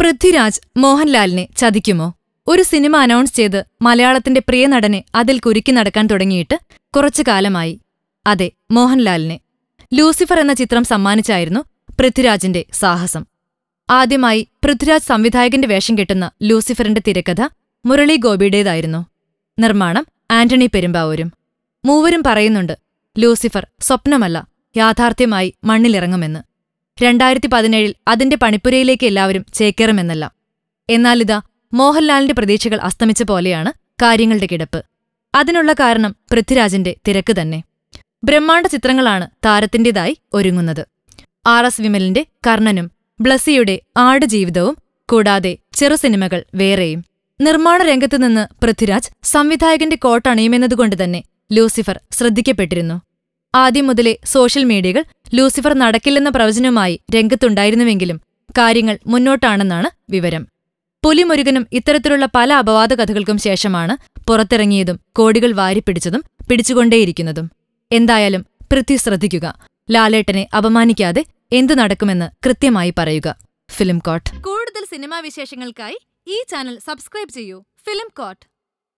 പൃഥ്വിരാജ് മോഹൻലാലിനെ ചതിക്കുമോ? ഒരു cinema announce ചെയ്ത് മലയാളത്തിന്റെ പ്രിയ നടനെ അതിൽ കുരുക്കി നടക്കാൻ തുടങ്ങിയിട്ട് കുറച്ചു കാലമായി. അതെ മോഹൻലാലിനെ. ലൂസിഫർ എന്ന ചിത്രം സമ്മാനിച്ചായിരുന്നു പൃഥ്വിരാജിന്റെ സാഹസം. ആദ്യമായി പൃഥ്വിരാജ് സംവിധായകന്റെ വേഷം കെട്ടുന്ന ലൂസിഫറിന്റെ തിരക്കഥ മുരളി ഗോപിയുടേതായിരുന്നു. നിർമ്മാണം ആന്റണി പെരുമ്പാവൂരും. മൂവരും പറയുന്നുണ്ട് ലൂസിഫർ സ്വപ്നമല്ല യാഥാർത്ഥ്യമായി മണ്ണിലിറങ്ങുമെന്ന്. രണ്ടായിരത്തി പതിനേഴിൽ അതിന്റെ പണിപ്പുരയിലേക്ക് എല്ലാവരും ചേക്കേറുമെന്നല്ല. എന്നാലിതാ മോഹൻലാലിന്റെ പ്രതീക്ഷകൾ അസ്തമിച്ച പോലെയാണ് കാര്യങ്ങളുടെ കിടപ്പ്. അതിനുള്ള കാരണം പൃഥ്വിരാജിന്റെ തിരക്ക് തന്നെ. ബ്രഹ്മാണ്ഡ ചിത്രങ്ങളാണ് താരത്തിന്റേതായി ഒരുങ്ങുന്നത്. ആർ എസ് വിമലിന്റെ കർണനും ബ്ലസ്സിയുടെ ആടുജീവിതവും കൂടാതെ ചെറു സിനിമകൾ വേറെയും. നിർമ്മാണ രംഗത്തുനിന്ന് പൃഥ്വിരാജ് സംവിധായകന്റെ കോട്ടണിയുമെന്നതുകൊണ്ട് തന്നെ ലൂസിഫർ ശ്രദ്ധിക്കപ്പെട്ടിരുന്നു. ആദ്യം മുതലേ സോഷ്യൽ മീഡിയകൾ ലൂസിഫർ നടക്കില്ലെന്ന പ്രവചനവുമായി രംഗത്തുണ്ടായിരുന്നുവെങ്കിലും കാര്യങ്ങൾ മുന്നോട്ടാണെന്നാണ് വിവരം. പുലിമുരുകനും ഇത്തരത്തിലുള്ള പല അപവാദ കഥകൾക്കും ശേഷമാണ് പുറത്തിറങ്ങിയതും കോടികൾ വാരിപ്പിടിച്ചതും പിടിച്ചുകൊണ്ടേയിരിക്കുന്നതും. എന്തായാലും പൃഥ്വി ശ്രദ്ധിക്കുക. ലാലേട്ടനെ അപമാനിക്കാതെ എന്തു നടക്കുമെന്ന് കൃത്യമായി പറയുക. ഫിലിം കോട്ട്. കൂടുതൽ സിനിമാ വിശേഷങ്ങൾക്കായി ഈ ചാനൽ സബ്സ്ക്രൈബ് ചെയ്യൂ. Film coat.